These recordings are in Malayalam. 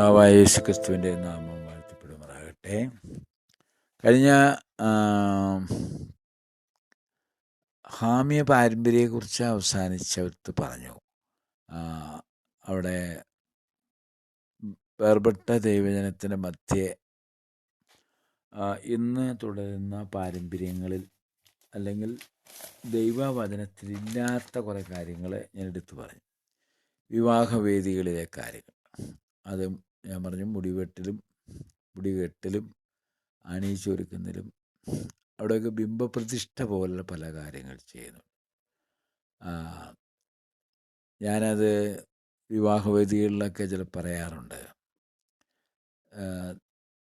കർത്താവായ യേശു ക്രിസ്തുവിന്റെ നാമം വാഴ്ത്തപ്പെടുമാറാകട്ടെ. കഴിഞ്ഞ ഹാമ്യ പാരമ്പര്യയെക്കുറിച്ച് അവസാനിച്ചവർത്ത് പറഞ്ഞു. അവിടെ വേർപെട്ട ദൈവജനത്തിന്റെ മധ്യേ ഇന്ന് തുടരുന്ന പാരമ്പര്യങ്ങളിൽ അല്ലെങ്കിൽ ദൈവവചനത്തിലില്ലാത്ത കുറേ കാര്യങ്ങൾ ഞാൻ എടുത്തു പറഞ്ഞു. വിവാഹവേദികളിലെ കാര്യങ്ങൾ. അത് ഞാൻ പറഞ്ഞു മുടിവെട്ടിലും മുടികെട്ടിലും അണിയിച്ചൊരുക്കുന്നതിലും അവിടെയൊക്കെ ബിംബപ്രതിഷ്ഠ പോലുള്ള പല കാര്യങ്ങൾ ചെയ്യുന്നു. ഞാനത് വിവാഹവേദികളിലൊക്കെ ചില പറയാറുണ്ട്.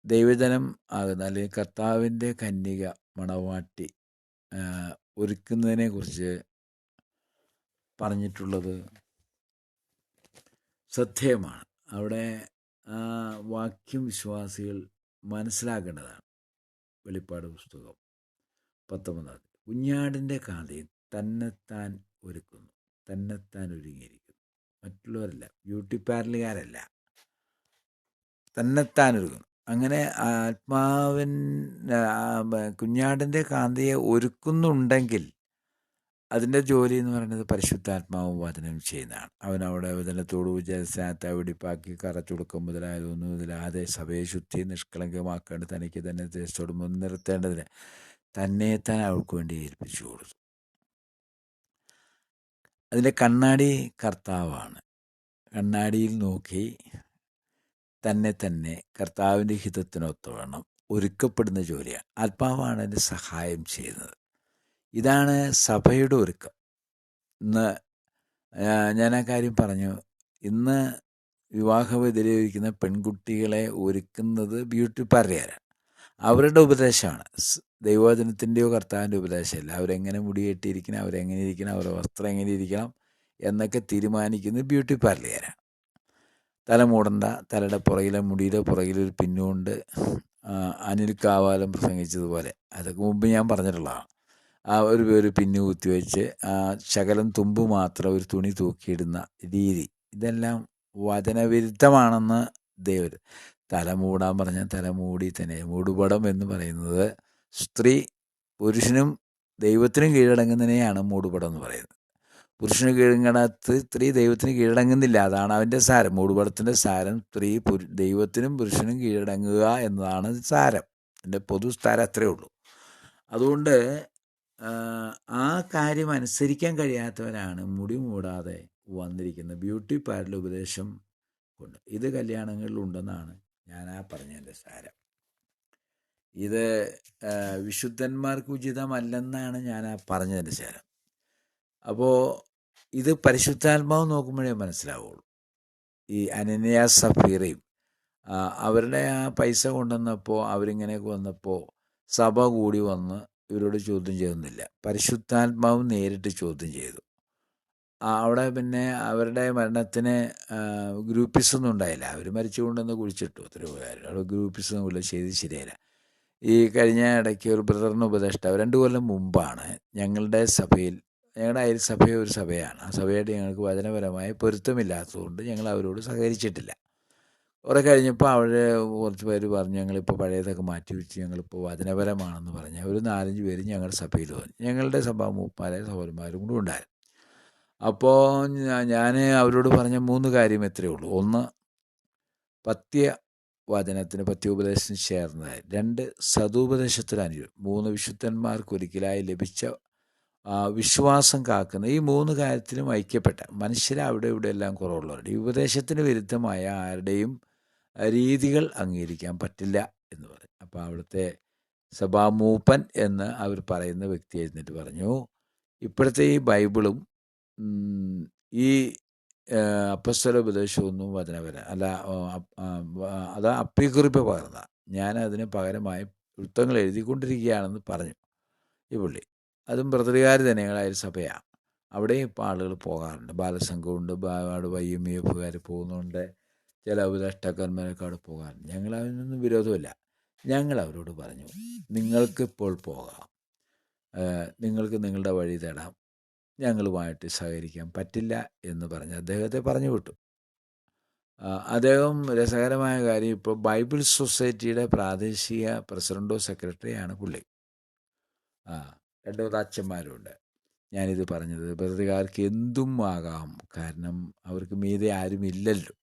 ദൈവജനം ആകുന്ന അല്ലെങ്കിൽ കർത്താവിന്റെ കന്യക മണവാട്ടി ഒരുക്കുന്നതിനെക്കുറിച്ച് ഒരുക്കുന്നതിനെ കുറിച്ച് പറഞ്ഞിട്ടുള്ളത് ശ്രദ്ധേയമാണ് അവിടെ വാക്യം വിശ്വാസികൾ മനസ്സിലാക്കേണ്ടതാണ്. വെളിപ്പാട് പുസ്തകം പത്തൊമ്പതാം കുഞ്ഞാടിന്റെ കാതയിൽ തന്നെത്താൻ ഒരുക്കുന്നു. തന്നെത്താൻ ഒരുങ്ങിയിരിക്കുന്നു. മറ്റുള്ളവരല്ല ബ്യൂട്ടി പാർലറുകാരല്ല തന്നെത്താൻ ഒരുങ്ങുന്നു അങ്ങനെ ആത്മാവിൻ കുഞ്ഞാടിന്റെ കാന്തയെ ഒരുക്കുന്നുണ്ടെങ്കിൽ അതിന്റെ ജോലി എന്ന് പറയുന്നത് പരിശുദ്ധാത്മാവ് വചനം ചെയ്യുന്നതാണ്. അവൻ അവിടെ വചനത്തോട് വിചാരിച്ചാത്ത വെടിപ്പാക്കി കറച്ചുടുക്കം മുതലായതൊന്നും മുതലാതെ സഭയെ ശുദ്ധി നിഷ്കളങ്കമാക്കേണ്ട തനിക്ക് തന്നെ ദേശത്തോട് മുൻനിർത്തേണ്ടതിന് തന്നെ താൻ അവൾക്ക് വേണ്ടി ഏൽപ്പിച്ചു കൊടുത്തു. അതിന്റെ കണ്ണാടി കർത്താവാണ്. കണ്ണാടിയിൽ നോക്കി തന്നെ തന്നെ കർത്താവിന്റെ ഹിതത്തിനൊത്തവണ്ണം ഒരുക്കപ്പെടുന്ന ജോലിയാണ്. ആത്മാവാണ് അതിന് സഹായം ചെയ്യുന്നത്. ഇതാണ് സഭയുടെ ഒരുക്കം. ഇന്ന് ഞാൻ ആ കാര്യം പറഞ്ഞു. ഇന്ന് വിവാഹവേദിയിലിരിക്കുന്ന പെൺകുട്ടികളെ ഒരുക്കുന്നത് ബ്യൂട്ടി പാർലറാണ് അവരുടെ ഉപദേശമാണ്. ദൈവവചനത്തിന്റെയോ കർത്താവിന്റെ ഉപദേശമല്ല. അവരെങ്ങനെ മുടി കെട്ടിയിരിക്കണം അവരെങ്ങനെ ഇരിക്കണം അവരുടെ വസ്ത്രം എങ്ങനെ ഇരിക്കണം എന്നൊക്കെ തീരുമാനിക്കുന്നത് ബ്യൂട്ടി പാർലറാണ് തല മൂടണ്ട. തലയുടെ പുറകിലെ മുടിയുടെ പുറകിലൊരു പിന്നുകൊണ്ട് അനിൽ കാവാലം പ്രസംഗിച്ചതുപോലെ. അതൊക്കെ മുമ്പ് ഞാൻ പറഞ്ഞിട്ടുള്ളതാണ്. ആ ഒരു പേര് പിന്നു കുത്തിവെച്ച് ആ ശകലം തുമ്പ് മാത്രം ഒരു തുണി തൂക്കിയിടുന്ന രീതി. ഇതെല്ലാം വചനവിരുദ്ധമാണെന്ന് ദൈവം തല മൂടാൻ പറഞ്ഞ തല മൂടി തന്നെ. മൂടുപടം എന്ന് പറയുന്നത് സ്ത്രീ പുരുഷനും ദൈവത്തിനും കീഴടങ്ങുന്നതിനെയാണ് മൂടുപടം എന്ന് പറയുന്നത്. പുരുഷന് കീഴടങ്ങാത്ത സ്ത്രീ ദൈവത്തിന് കീഴടങ്ങുന്നില്ല. അതാണ് അവന്റെ സാരം. മൂടുപടത്തിന്റെ സാരം സ്ത്രീ ദൈവത്തിനും പുരുഷനും കീഴടങ്ങുക എന്നതാണ് സാരം. എന്റെ പൊതു സാരം അത്രയേ ഉള്ളൂ. അതുകൊണ്ട് ആ, കാര്യം അനുസരിക്കാൻ കഴിയാത്തവരാണ് മുടി മൂടാതെ വന്നിരിക്കുന്നത് ബ്യൂട്ടി പാർലർ ഉപദേശം കൊണ്ട്. ഇത് കല്യാണങ്ങളിൽ ഉണ്ടെന്നാണ് ഞാൻ ആ പറഞ്ഞതിന്റെ സാരം. ഇത് വിശുദ്ധന്മാർക്ക് ഉചിതമല്ലെന്നാണ് ഞാൻ ആ പറഞ്ഞതിന്റെ സാരം. അപ്പോൾ ഇത് പരിശുദ്ധാത്മാവ് നോക്കുമ്പോഴേ മനസ്സിലാവുള്ളൂ. ഈ അനന്യ സഫീറയും അവരുടെ ആ പൈസ കൊണ്ടുവന്നപ്പോൾ അവരിങ്ങനെയൊക്കെ വന്നപ്പോൾ സഭ കൂടി വന്ന് ഇവരോട് ചോദ്യം ചെയ്യുന്നില്ല. പരിശുദ്ധാത്മാവ് നേരിട്ട് ചോദ്യം ചെയ്തു. അവിടെ പിന്നെ അവരുടെ മരണത്തിന് ഗ്രൂപ്പിസ് ഒന്നും ഉണ്ടായില്ല. അവർ മരിച്ചുകൊണ്ടെന്ന് കുഴിച്ചിട്ടു. അത്ര ഉപകാരം. അവിടെ ഗ്രൂപ്പിസ് ഒന്നും ഇല്ല ചെയ്ത് ശരിയല്ല ഈ കഴിഞ്ഞ ഇടയ്ക്ക് ഒരു ബ്രദറിന് ഉപദേഷ്ടാവ് രണ്ട് കൊല്ലം മുമ്പാണ് ഞങ്ങളുടെ സഭയിൽ ഞങ്ങളുടെ അയൽ സഭ ഒരു സഭയാണ്. ആ സഭയായിട്ട് ഞങ്ങൾക്ക് വചനപരമായ പൊരുത്തമില്ലാത്തതുകൊണ്ട് ഞങ്ങൾ അവരോട് സഹകരിച്ചിട്ടില്ല. കുറെ കഴിഞ്ഞപ്പോൾ അവിടെ കുറച്ച് പേര് പറഞ്ഞു ഞങ്ങളിപ്പോൾ പഴയതൊക്കെ മാറ്റി വെച്ച് ഞങ്ങളിപ്പോൾ വചനപരമാണെന്ന് പറഞ്ഞ്. ഒരു നാലഞ്ച് പേര് ഞങ്ങളുടെ സഭയിൽ വന്നു. ഞങ്ങളുടെ സഭാ മൂപ്പാരെ സഹോദരന്മാരും കൂടെ ഉണ്ടായിരുന്നു. അപ്പോൾ ഞാൻ അവരോട് പറഞ്ഞ മൂന്ന് കാര്യം എത്രയേ ഉള്ളൂ. ഒന്ന് പത്യ വചനത്തിന് പത്യോപദേശത്തിന് ചേർന്നതായി. രണ്ട് സതുപദേശത്തിന് അനുയോജ്യം മൂന്ന് വിശുദ്ധന്മാർക്ക് ഒരിക്കലായി ലഭിച്ച വിശ്വാസം കാക്കുന്ന ഈ മൂന്ന് കാര്യത്തിലും ഐക്യപ്പെട്ട മനുഷ്യരെ അവിടെ ഇവിടെ കുറവുള്ളവരുടെ ഈ ഉപദേശത്തിന് വിരുദ്ധമായ ആരുടെയും രീതികൾ അംഗീകരിക്കാൻ പറ്റില്ല എന്ന് പറയും അപ്പോൾ അവിടുത്തെ സഭാമൂപ്പൻ എന്ന് അവർ പറയുന്ന വ്യക്തി എഴുന്നിട്ട് പറഞ്ഞു ഇപ്പോഴത്തെ ഈ ബൈബിളും ഈ അപ്പസ്വല ഉപദേശമൊന്നും വചനപര അല്ല അത് അപ്പിക്കുറിപ്പ് പകർന്ന. ഞാൻ അതിന് പകരമായി വൃത്തങ്ങൾ എഴുതിക്കൊണ്ടിരിക്കുകയാണെന്ന് പറഞ്ഞു ഈ പുള്ളി. അതും പ്രതികാരി ജനങ്ങളായ ഒരു സഭയാണ്. അവിടെയും ഇപ്പോൾ ആളുകൾ പോകാറുണ്ട്. ബാലസംഘമുണ്ട് ഒരുപാട് വൈ എം എഫുകാർ പോകുന്നുണ്ട്. ചില ഉപദേഷ്ടാക്കന്മാരെ അവിടെ പോകാൻ. ഞങ്ങൾ അതിനൊന്നും വിരോധമില്ല. ഞങ്ങൾ അവരോട് പറഞ്ഞു നിങ്ങൾക്കിപ്പോൾ പോകാം. നിങ്ങൾക്ക് നിങ്ങളുടെ വഴി തേടാം. ഞങ്ങളുമായിട്ട് സഹകരിക്കാൻ പറ്റില്ല എന്ന് പറഞ്ഞ് അദ്ദേഹത്തെ പറഞ്ഞു വിട്ടു. അദ്ദേഹം രസകരമായ കാര്യം ഇപ്പോൾ ബൈബിൾ സൊസൈറ്റിയുടെ പ്രാദേശിക പ്രസിഡന്റോ സെക്രട്ടറിയാണ് പുള്ളി. ആ രണ്ട് അച്ഛന്മാരുണ്ട്. ഞാനിത് പറഞ്ഞത് പ്രതികാർക്ക് എന്തും ആകാം. കാരണം അവർക്ക് മീതെ ആരും ഇല്ലല്ലോ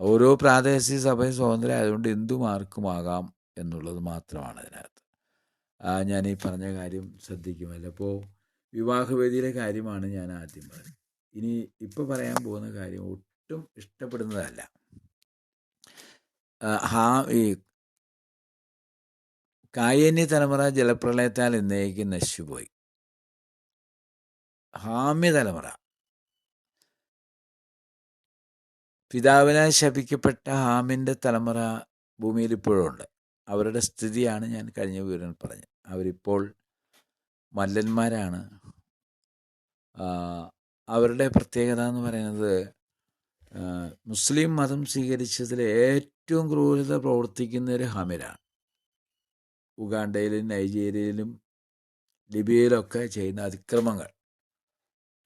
ഓരോ പ്രാദേശിക സഭയും സ്വതന്ത്രം ആയതുകൊണ്ട് എന്തും ആർക്കും എന്നുള്ളത് മാത്രമാണ് അതിനകത്ത്. ഞാൻ ഈ പറഞ്ഞ കാര്യം ശ്രദ്ധിക്കുമല്ലോ. അപ്പോൾ വിവാഹവേദിയിലെ കാര്യമാണ് ഞാൻ ആദ്യം പറഞ്ഞത്. ഇനി ഇപ്പോൾ പറയാൻ പോകുന്ന കാര്യം ഒട്ടും ഇഷ്ടപ്പെടുന്നതല്ല. ഹാ ഈ കായന്യ തലമുറ ജലപ്രളയത്താൽ എന്നേക്കും നശിച്ചുപോയി. ഹാമ്യ തലമുറ. പിതാവിനാൽ ശപിക്കപ്പെട്ട ഹാമിന്റെ തലമുറ ഭൂമിയിൽ ഇപ്പോഴും ഉണ്ട്. അവരുടെ സ്ഥിതിയാണ് ഞാൻ കഴിഞ്ഞ വിവരങ്ങൾ പറഞ്ഞത്. അവരിപ്പോൾ മല്ലന്മാരാണ്. അവരുടെ പ്രത്യേകത എന്ന് പറയുന്നത് മുസ്ലിം മതം സ്വീകരിച്ചതിൽ ഏറ്റവും ക്രൂരത പ്രവർത്തിക്കുന്ന ഒരു ഹാമിലാണ്. ഉഗാണ്ടയിലും നൈജീരിയയിലും ലിബിയയിലൊക്കെ ചെയ്യുന്ന അതിക്രമങ്ങൾ.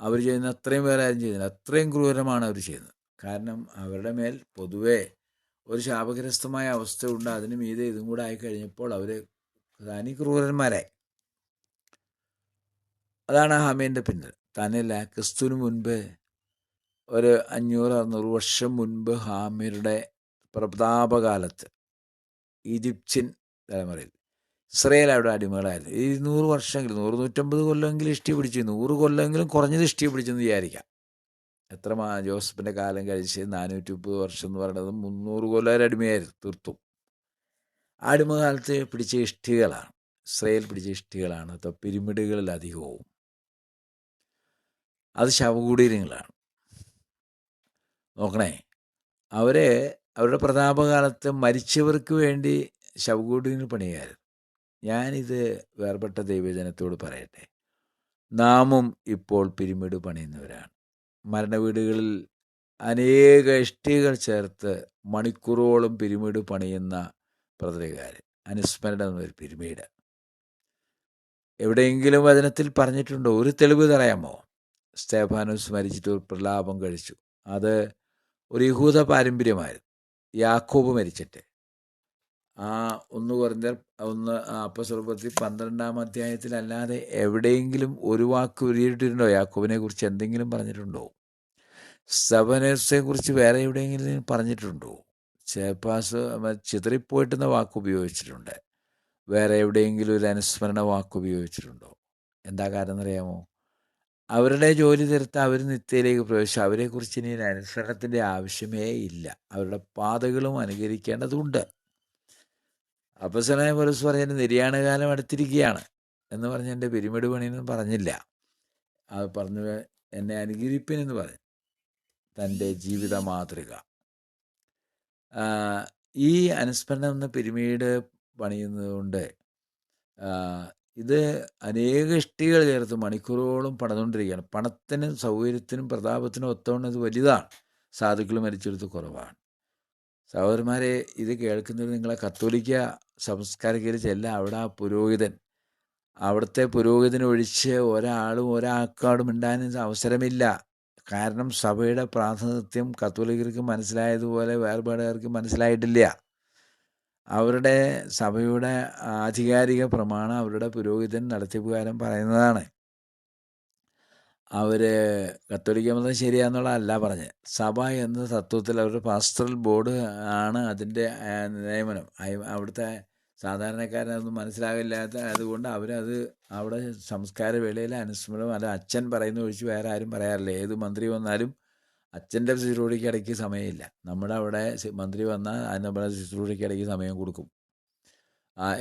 അവർ ചെയ്യുന്ന അത്രയും വേറെ ചെയ്യുന്നില്ല. അത്രയും ക്രൂരമാണ് അവർ ചെയ്യുന്നത്. കാരണം അവരുടെ മേൽ പൊതുവേ ഒരു ശാപഗ്രസ്തമായ അവസ്ഥയുണ്ട്. അതിന് മീതെ ഇതും കൂടെ ആയിക്കഴിഞ്ഞപ്പോൾ അവർ തനി ക്രൂരന്മാരായി. അതാണ് ഹാമീന്റെ പിന്നിൽ. തന്നെയല്ല ക്രിസ്തുവിന് മുൻപ് ഒരു അഞ്ഞൂറ് അറുന്നൂറ് വർഷം മുൻപ് ഹാമിയുടെ പ്രതാപകാലത്ത് ഈജിപ്ഷ്യൻ തലമുറയിൽ ഇസ്രയേൽ അവിടെ അടിമകളായിരുന്നു. ഈ നൂറ് വർഷമെങ്കിലും നൂറ് നൂറ്റമ്പത് കൊല്ലമെങ്കിലും ഇഷ്ടി പിടിച്ചു നൂറ് കൊല്ലമെങ്കിലും കുറഞ്ഞത് ഇഷ്ടി പിടിച്ചെന്ന് വിചാരിക്കാം. എത്ര മാ ജോസഫിന്റെ കാലം കഴിച്ച് നാനൂറ്റി മുപ്പത് വർഷം എന്ന് പറയുന്നത് മുന്നൂറ് കൊല്ലം അടിമയായിരുന്നു തീർത്തും. അടിമകാലത്ത് പിടിച്ച ഇഷ്ടികളാണ് ഇസ്രയേൽ പിടിച്ച ഇഷ്ടികളാണ് അതോ പിരമിഡുകളിൽ അധികവും. അത് ശവകുടീരങ്ങളാണ്. നോക്കണേ അവരെ അവരുടെ പ്രതാപകാലത്ത് മരിച്ചവർക്ക് വേണ്ടി ശവകുടീരങ്ങൾ പണിയായിരുന്നു. ഞാനിത് വേർപെട്ട ദൈവജനത്തോട് പറയട്ടെ. നാമും ഇപ്പോൾ പിരിമിഡ് പണിയുന്നവരാണ്. മരണവീടുകളിൽ അനേക ഇഷ്ടികൾ ചേർത്ത് മണിക്കൂറോളം പിരിമിഡ് പണിയുന്ന പ്രതികാർ അനുസ്മരണ എന്നൊരു പിരിമീട് എവിടെയെങ്കിലും വചനത്തിൽ പറഞ്ഞിട്ടുണ്ടോ? ഒരു തെളിവ് തറയാമോ സ്തേഫാനോസ് മരിച്ചിട്ട് ഒരു പ്രലാപം കഴിച്ചു. അത് ഒരു യഹൂദ പാരമ്പര്യമായിരുന്നു. യാക്കോബ് മരിച്ചിട്ട്. ആ ഒന്ന് കുറഞ്ഞ ഒന്ന് അപ്പസ്വരൂപത്തിൽ പന്ത്രണ്ടാം അധ്യായത്തിലല്ലാതെ എവിടെയെങ്കിലും ഒരു വാക്ക് ഉരിയിട്ടിട്ടുണ്ടോ? യാക്കോബിനെ കുറിച്ച് എന്തെങ്കിലും പറഞ്ഞിട്ടുണ്ടോ? സബനേഴ്സിനെ കുറിച്ച് വേറെ എവിടെയെങ്കിലും പറഞ്ഞിട്ടുണ്ടോ? ചേപ്പാസ് ചിതറിപ്പോയിട്ടെന്ന വാക്ക് ഉപയോഗിച്ചിട്ടുണ്ട്. വേറെ എവിടെയെങ്കിലും ഒരു അനുസ്മരണ വാക്ക് ഉപയോഗിച്ചിട്ടുണ്ടോ? എന്താ കാരണം എന്നറിയാമോ? അവരുടെ ജോലി തീർത്ത് അവർ നിത്യയിലേക്ക് പ്രവേശിച്ചു. അവരെക്കുറിച്ച് ഇനി അനുസരണത്തിന്റെ ആവശ്യമേ ഇല്ല. അവരുടെ പാതകളും അനുകരിക്കേണ്ടതുണ്ട്. അപ്പസനായ പോലീസ് പറഞ്ഞ നിര്യാണ കാലം അടുത്തിരിക്കുകയാണ് എന്ന് പറഞ്ഞ് എന്റെ പിരിമിഡ് പണിയെന്നും പറഞ്ഞില്ല. അത് പറഞ്ഞു എന്നെ അനുകരിപ്പിനെന്ന് പറഞ്ഞു തന്റെ ജീവിത മാതൃക ഈ അനുസ്മരണം എന്ന പിരിമീഡ് പണിയുന്നതുകൊണ്ട് ഇത് അനേക ഇഷ്ടികൾ ചേർത്ത് മണിക്കൂറുകളോളം പണിതുകൊണ്ടിരിക്കുകയാണ്. പണത്തിനും സൗകര്യത്തിനും പ്രതാപത്തിനും ഒത്തവണ്ണം ഇത് വലുതാണ്. സാധുക്കൾ മരിച്ചെടുത്ത് കുറവാണ്. സഹോദരന്മാരെ ഇത് കേൾക്കുന്നത് നിങ്ങളെ കത്തോലിക്ക സംസ്കാരികയിൽ ചെല്ല അവിടെ ആ പുരോഹിതൻ അവിടുത്തെ പുരോഹിതനെ ഒഴിച്ച് ഒരാളും ഒരാൾക്കാടും ഉണ്ടാകാൻ അവസരമില്ല. കാരണം സഭയുടെ പ്രാതിനിധ്യം കത്തോലിക്കർക്ക് മനസ്സിലായതുപോലെ വേർപാടുകാർക്ക് മനസ്സിലായിട്ടില്ല. അവരുടെ സഭയുടെ ആധികാരിക പ്രമാണം അവരുടെ പുരോഹിതൻ നടത്തിപ്പുകാരൻ പറയുന്നതാണ്. അവർ കത്തോലിക്ക മതം ശരിയാന്നുള്ളതല്ല പറഞ്ഞത്. സഭ എന്ന തത്വത്തിൽ അവർ പാസ്റ്ററൽ ബോർഡ് ആണ് അതിന്റെ നിയമനം. അവിടുത്തെ സാധാരണക്കാരനൊന്നും മനസ്സിലാകില്ലാത്ത അതുകൊണ്ട് അവരത് അവിടെ സംസ്കാര വേളയിൽ അനുസ്മരണം അല്ല അച്ഛൻ പറയുന്ന ഒഴിച്ച് വേറെ ആരും പറയാറില്ല. ഏത് മന്ത്രി വന്നാലും അച്ഛന്റെ ശുശ്രൂഷയ്ക്ക് ഇടയ്ക്ക് സമയമില്ല. നമ്മുടെ അവിടെ മന്ത്രി വന്നാൽ അതിന് നമ്മുടെ ശുശ്രൂഷയ്ക്ക് ഇടയ്ക്ക് സമയം കൊടുക്കും.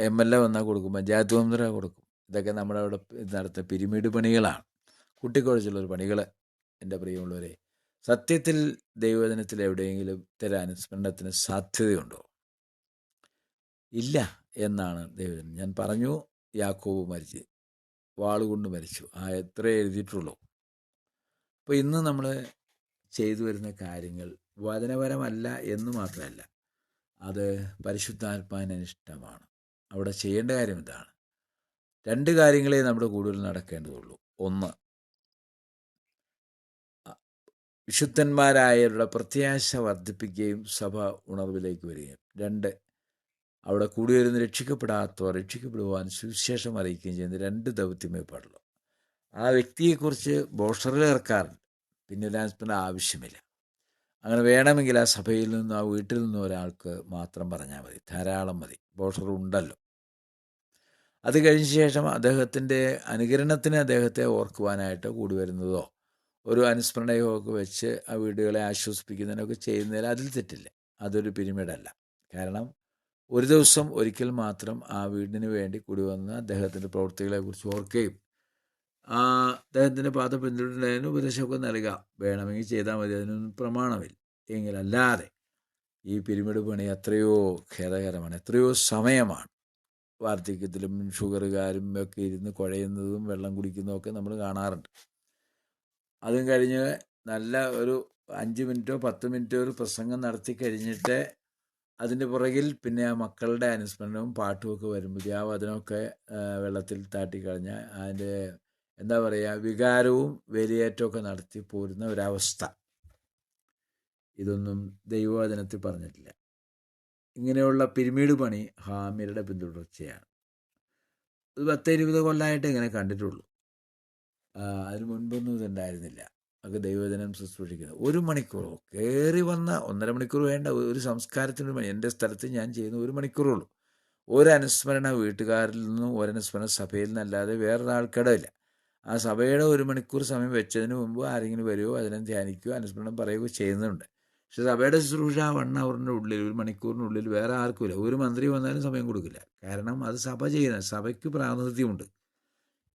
എം എൽ എ വന്നാൽ കൊടുക്കും പഞ്ചായത്ത് മന്ത്രി കൊടുക്കും. ഇതൊക്കെ നമ്മുടെ അവിടെ നടത്തുന്ന പിരിമിഡ് പണികളാണ് കുട്ടിക്കുഴച്ചുള്ളൊരു പണികൾ എന്റെ പ്രിയമുള്ളവരെ സത്യത്തിൽ ദൈവവചനത്തിൽ എവിടെയെങ്കിലും ഇത്തരം അനുസ്മരണത്തിന് സാധ്യതയുണ്ടോ? ഇല്ല എന്നാണ് ദൈവജനം ഞാൻ പറഞ്ഞു യാക്കോബ് മരിച്ച് വാളുകൊണ്ട് മരിച്ചു. ആ എത്ര എഴുതിയിട്ടുള്ളൂ. അപ്പോൾ ഇന്ന് നമ്മൾ ചെയ്തു വരുന്ന കാര്യങ്ങൾ വചനപരമല്ല എന്ന് മാത്രമല്ല അത് പരിശുദ്ധാത്മാനിഷ്ടമാണ് അവിടെ ചെയ്യേണ്ട കാര്യം ഇതാണ്. രണ്ട് കാര്യങ്ങളെ നമ്മുടെ കൂടുതൽ നടക്കേണ്ടതുള്ളൂ. ഒന്ന് വിശുദ്ധന്മാരായവരുടെ പ്രത്യാശ വർദ്ധിപ്പിക്കുകയും സഭ ഉണർവിലേക്ക് വരികയും. രണ്ട് അവിടെ കൂടി വരുന്ന രക്ഷിക്കപ്പെടാത്തവർ രക്ഷിക്കപ്പെടുവാൻ സുവിശേഷം അറിയിക്കുകയും ചെയ്യുന്ന രണ്ട് ദൗത്യമേ പാടുള്ളൂ. ആ വ്യക്തിയെക്കുറിച്ച് ബോഷറിൽ ഇറക്കാറുണ്ട് പിന്നെ ലാൻസ്മെന്റ് ആവശ്യമില്ല. അങ്ങനെ വേണമെങ്കിൽ ആ സഭയിൽ നിന്നും ആ വീട്ടിൽ നിന്നും ഒരാൾക്ക് മാത്രം പറഞ്ഞാൽ മതി. ധാരാളം മതി. ബോഷർ ഉണ്ടല്ലോ. അത് കഴിഞ്ഞ ശേഷം അദ്ദേഹത്തിന്റെ അനുകരണത്തിന് അദ്ദേഹത്തെ ഓർക്കുവാനായിട്ട് കൂടി വരുന്നതോ ഒരു അനുസ്മരണയോ ഒക്കെ വെച്ച് ആ വീടുകളെ ആശ്വസിപ്പിക്കുന്നതിനൊക്കെ ചെയ്യുന്നതിൽ അതിൽ തെറ്റില്ല. അതൊരു പിരിമിഡല്ല. കാരണം ഒരു ദിവസം ഒരിക്കൽ മാത്രം ആ വീടിന് വേണ്ടി കൂടി വന്ന് അദ്ദേഹത്തിന്റെ പ്രവൃത്തികളെക്കുറിച്ച് ഓർക്കുകയും ആ അദ്ദേഹത്തിന്റെ പാത പിന്തുടരുന്നതിന് ഉപദേശമൊക്കെ നൽകാം വേണമെങ്കിൽ ചെയ്താൽ മതി. അതിനൊന്നും പ്രമാണമില്ല. എങ്കിലല്ലാതെ ഈ പിരിമിഡ് പണി എത്രയോ ഖേദകരമാണ്. എത്രയോ സമയമാണ്. വാർദ്ധക്യത്തിലും ഷുഗറുകാരും ഒക്കെ ഇരുന്ന് കുഴയുന്നതും വെള്ളം കുടിക്കുന്നതും ഒക്കെ നമ്മൾ കാണാറുണ്ട്. അതും കഴിഞ്ഞ് നല്ല ഒരു അഞ്ച് മിനിറ്റോ പത്ത് മിനിറ്റോ ഒരു പ്രസംഗം നടത്തി കഴിഞ്ഞിട്ട് അതിന്റെ പുറകിൽ പിന്നെ ആ മക്കളുടെ അനുസ്മരണവും പാട്ടുമൊക്കെ വരുമ്പോൾ ആ വചനമൊക്കെ വെള്ളത്തിൽ താട്ടിക്കളഞ്ഞ് അതിന്റെ എന്താ പറയുക വികാരവും വേലിയേറ്റമൊക്കെ നടത്തി പോരുന്ന ഒരവസ്ഥ. ഇതൊന്നും ദൈവവചനത്തിൽ പറഞ്ഞിട്ടില്ല. ഇങ്ങനെയുള്ള പിരമിഡ് പണി ഹാമ്യരുടെ പിന്തുടർച്ചയാണ്. ഇത് പത്ത് ഇരുപത് കൊല്ലമായിട്ട് ഇങ്ങനെ കണ്ടിട്ടുള്ളൂ. അതിന് മുൻപൊന്നും ഇതുണ്ടായിരുന്നില്ല. ഒക്കെ ദൈവജനം ശുശ്രൂഷിക്കുന്നത് ഒരു മണിക്കൂറോ കയറി വന്ന ഒന്നര മണിക്കൂർ വേണ്ട. ഒരു സംസ്കാരത്തിന് എന്റെ സ്ഥലത്ത് ഞാൻ ചെയ്യുന്ന ഒരു മണിക്കൂറുള്ളൂ. ഒരു അനുസ്മരണ വീട്ടുകാരിൽ നിന്നും ഒരനുസ്മരണ സഭയിൽ നിന്നല്ലാതെ വേറൊരാൾക്കിടയില്ല ആ സഭയുടെ ഒരു മണിക്കൂർ സമയം വെച്ചതിന് മുമ്പ് ആരെങ്കിലും വരുമോ അതിനെ ധ്യാനിക്കുകയോ അനുസ്മരണം പറയുകയോ ചെയ്യുന്നുണ്ട്. പക്ഷെ സഭയുടെ ശുശ്രൂഷ വൺ അവറിന്റെ ഉള്ളിൽ ഒരു മണിക്കൂറിനുള്ളിൽ വേറെ ആർക്കുമില്ല ഒരു മന്ത്രി വന്നാലും സമയം കൊടുക്കില്ല. കാരണം അത് സഭ ചെയ്യുന്ന സഭയ്ക്ക് പ്രാതിനിധ്യമുണ്ട്.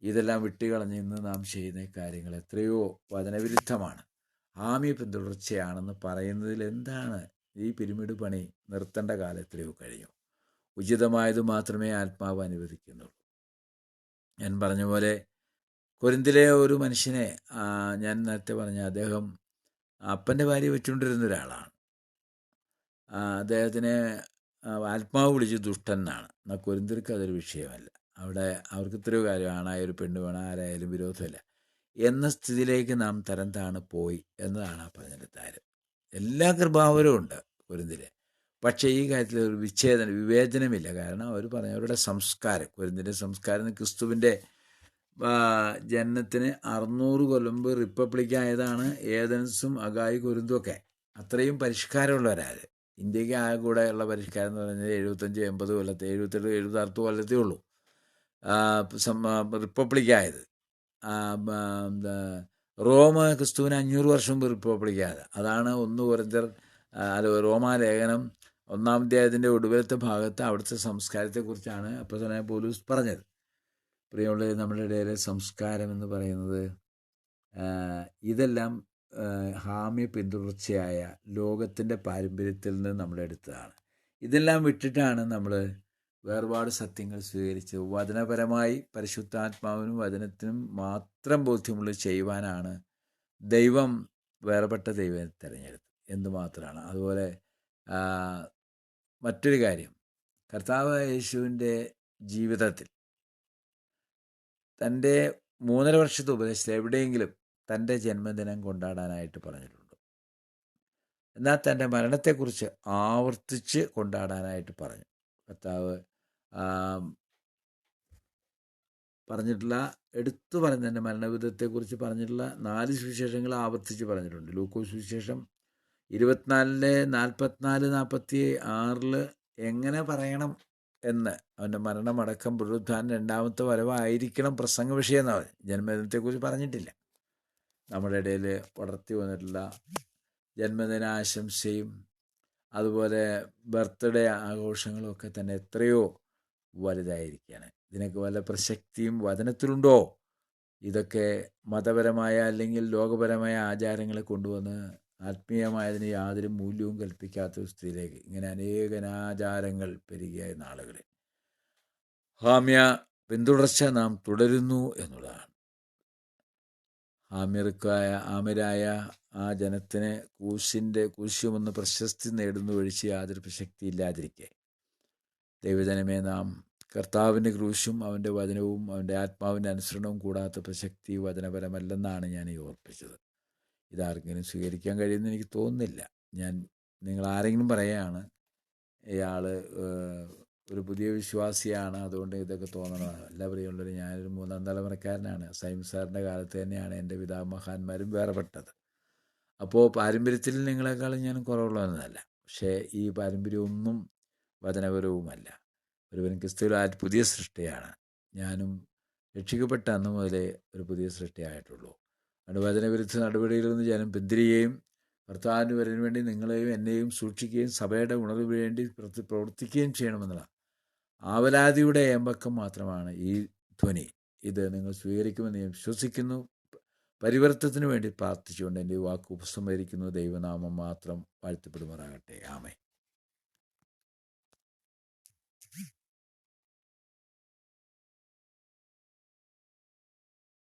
ഇതെല്ലാം വിട്ടുകളഞ്ഞ് ഇന്ന് നാം ചെയ്യുന്ന കാര്യങ്ങൾ എത്രയോ വചനവിരുദ്ധമാണ്. ആമി പിന്തുടർച്ചയാണെന്ന് പറയുന്നതിൽ എന്താണ് ഈ പിരിമിഡ് പണി നിർത്തേണ്ട കാലം എത്രയോ കഴിഞ്ഞു. ഉചിതമായത് മാത്രമേ ആത്മാവ് അനുവദിക്കുന്നുള്ളൂ. ഞാൻ പറഞ്ഞ പോലെ കൊരിന്തിലെ ഒരു മനുഷ്യനെ ഞാൻ നേരത്തെ പറഞ്ഞ അദ്ദേഹം അപ്പന്റെ ഭാര്യ വെച്ചുകൊണ്ടിരുന്ന ഒരാളാണ്. അദ്ദേഹത്തിന് ആത്മാവ് വിളിച്ച് ദുഷ്ടനാണ് എന്നാൽ കൊരിന്തിർക്ക് അതൊരു വിഷയമല്ല. അവിടെ അവർക്ക് ഇത്രയോ കാര്യം ആ ഒരു പെണ്ണ് വേണം ആരായാലും വിരോധമില്ല. എന്ന സ്ഥിതിയിലേക്ക് നാം തരം താണ് പോയി എന്നതാണ് ആ പറഞ്ഞതിന്റെ താരം. എല്ലാ കൃപാവരും ഉണ്ട് കുരുന്നിലെ. പക്ഷേ ഈ കാര്യത്തിൽ ഒരു വിച്ഛേദന വിവേചനമില്ല. കാരണം അവർ പറഞ്ഞ അവരുടെ സംസ്കാരം കുരുന്തിന്റെ സംസ്കാരം ക്രിസ്തുവിന്റെ ജനനത്തിന് അറുന്നൂറ് കൊല്ലമ്പ് റിപ്പബ്ലിക് ആയതാണ് ഏതൻസും അഗായി കുരുന്തും ഒക്കെ. അത്രയും പരിഷ്കാരമുള്ളവരാര്. ഇന്ത്യയ്ക്ക് ആകെ കൂടെ ഉള്ള പരിഷ്കാരം എന്ന് പറഞ്ഞാൽ എഴുപത്തഞ്ച് എൺപത് കൊല്ലത്തെ എഴുപത്തെട്ട് എഴുപത്താറ് കൊല്ലത്തേ ഉള്ളൂ. റിപ്പബ്ലിക്കായത്. റോമ ക്രിസ്തുവിന് അഞ്ഞൂറ് വർഷം മുമ്പ് റിപ്പബ്ലിക്കായത്. അതാണ് ഒന്ന് കുറഞ്ഞർ അല്ല റോമാലേഖനം ഒന്നാം അധ്യായത്തിന്റെ ഒടുവിലത്തെ ഭാഗത്ത് അവിടുത്തെ സംസ്കാരത്തെക്കുറിച്ചാണ് അപ്പോൾ തന്നെ പോലീസ് പറഞ്ഞത്. പ്രിയമുള്ള നമ്മുടെ ഇടയിലെ സംസ്കാരം എന്ന് പറയുന്നത് ഇതെല്ലാം ഹാമ്യ പിന്തുടർച്ചയായ ലോകത്തിന്റെ പാരമ്പര്യത്തിൽ നിന്ന് നമ്മളെടുത്തതാണ്. ഇതെല്ലാം വിട്ടിട്ടാണ് നമ്മൾ വേർപാട് സത്യങ്ങൾ സ്വീകരിച്ച് വചനപരമായി പരിശുദ്ധാത്മാവിനും വചനത്തിനും മാത്രം ബോധ്യമുള്ളത് ചെയ്യുവാനാണ് ദൈവം വേർപെട്ട ദൈവം തിരഞ്ഞെടുത്തത്. എന്തുമാത്രമാണ് അതുപോലെ മറ്റൊരു കാര്യം. കർത്താവ് യേശുവിന്റെ ജീവിതത്തിൽ തന്റെ മൂന്നര വർഷത്തെ ഉപദേശത്തിൽ എവിടെയെങ്കിലും തന്റെ ജന്മദിനം കൊണ്ടാടാനായിട്ട് പറഞ്ഞിട്ടുണ്ട്. എന്നാൽ തന്റെ മരണത്തെക്കുറിച്ച് ആവർത്തിച്ച് കൊണ്ടാടാനായിട്ട് പറഞ്ഞു. കർത്താവ് പറഞ്ഞിട്ടുള്ള എടുത്തു പറഞ്ഞതിന്റെ മരണവിധത്തെക്കുറിച്ച് പറഞ്ഞിട്ടുള്ള നാല് സുവിശേഷങ്ങൾ ആവർത്തിച്ച് പറഞ്ഞിട്ടുണ്ട്. ലൂക്കോസ് സുവിശേഷം ഇരുപത്തിനാലിലെ നാൽപ്പത്തിനാല് നാൽപ്പത്തി ആറിൽ എങ്ങനെ പറയണം എന്ന് അവന്റെ മരണമടക്കം പുനരുദ്ധാൻ രണ്ടാമത്തെ വരവായിരിക്കണം പ്രസംഗ വിഷയം എന്ന് പറഞ്ഞു ജന്മദിനത്തെക്കുറിച്ച് പറഞ്ഞിട്ടില്ല. നമ്മുടെ ഇടയിൽ വളർത്തി വന്നിട്ടുള്ള ജന്മദിനാശംസയും അതുപോലെ ബർത്ത്ഡേ ആഘോഷങ്ങളും ഒക്കെ തന്നെ എത്രയോ വലുതായിരിക്കുകയാണ് ഇതിനൊക്കെ വല്ല പ്രസക്തിയും വചനത്തിലുണ്ടോ? ഇതൊക്കെ മതപരമായ അല്ലെങ്കിൽ ലോകപരമായ ആചാരങ്ങളെ കൊണ്ടുവന്ന് ആത്മീയമായതിന് യാതൊരു മൂല്യവും കൽപ്പിക്കാത്ത സ്ഥിതിയിലേക്ക് ഇങ്ങനെ അനേകനാചാരങ്ങൾ പെരുകിയ നാളുകളിൽ ഹാമ്യ പിന്തുടർച്ച നാം തുടരുന്നു എന്നുള്ളതാണ്. ആമിർക്കായ ആമിരായ ആ ജനത്തിന് കൂശിന്റെ കൂശ്യമെന്ന് പ്രശസ്തി നേടുന്നു ഒഴിച്ച് യാതൊരു പ്രസക്തി ഇല്ലാതിരിക്കെ ദൈവജനമേ നാം കർത്താവിന്റെ ക്രൂശും അവന്റെ വചനവും അവന്റെ ആത്മാവിന്റെ അനുസരണവും കൂടാത്ത പ്രസക്തി വചനപരമല്ലെന്നാണ് ഞാൻ ഈ ഓർപ്പിച്ചത്. ഇതാർക്കെങ്കിലും സ്വീകരിക്കാൻ കഴിയുമെന്ന് എനിക്ക് തോന്നുന്നില്ല. ഞാൻ നിങ്ങൾ ആരെങ്കിലും പറയുകയാണ് ഇയാൾ ഒരു പുതിയ വിശ്വാസിയാണ് അതുകൊണ്ട് ഇതൊക്കെ തോന്നണം. എല്ലാ പ്രിയമുള്ളവർ ഞാനൊരു മൂന്നാം തലമുറക്കാരനാണ്. സൈം സാറിന്റെ കാലത്ത് തന്നെയാണ് എന്റെ പിതാമഹാന്മാരും വേറെപ്പെട്ടത് അപ്പോൾ പാരമ്പര്യത്തിൽ നിങ്ങളെക്കാളും ഞാൻ കുറവുള്ളതെന്നല്ല പക്ഷേ ഈ പാരമ്പര്യമൊന്നും വചനപരവുമല്ല. ഒരുവൻ ക്രിസ്തുവിൽ പുതിയ സൃഷ്ടിയാണ്. ഞാനും രക്ഷിക്കപ്പെട്ട അന്ന് മുതലേ ഒരു പുതിയ സൃഷ്ടിയായിട്ടുള്ളൂ അതുകൊണ്ട് നടപടിയിൽ നിന്ന് ഞാനും പിന്തിരിയുകയും ഭർത്താവിന് വരാൻ വേണ്ടി നിങ്ങളെയും എന്നെയും സൂക്ഷിക്കുകയും സഭയുടെ ഉണർവ് വേണ്ടി പ്രവർത്തി പ്രവർത്തിക്കുകയും ചെയ്യണമെന്നുള്ള ആവലാതിയുടെ ഏമ്പക്കം മാത്രമാണ് ഈ ധ്വനി. ഇത് നിങ്ങൾ സ്വീകരിക്കുമെന്ന് ഞാൻ വിശ്വസിക്കുന്നു. പരിവർത്തനത്തിന് വേണ്ടി പ്രാർത്ഥിച്ചുകൊണ്ട് എന്റെ വാക്ക് ഉപസംഹരിക്കുന്നു. ദൈവനാമം മാത്രം വാഴ്ത്തപ്പെടുമാറാകട്ടെ. ആമേ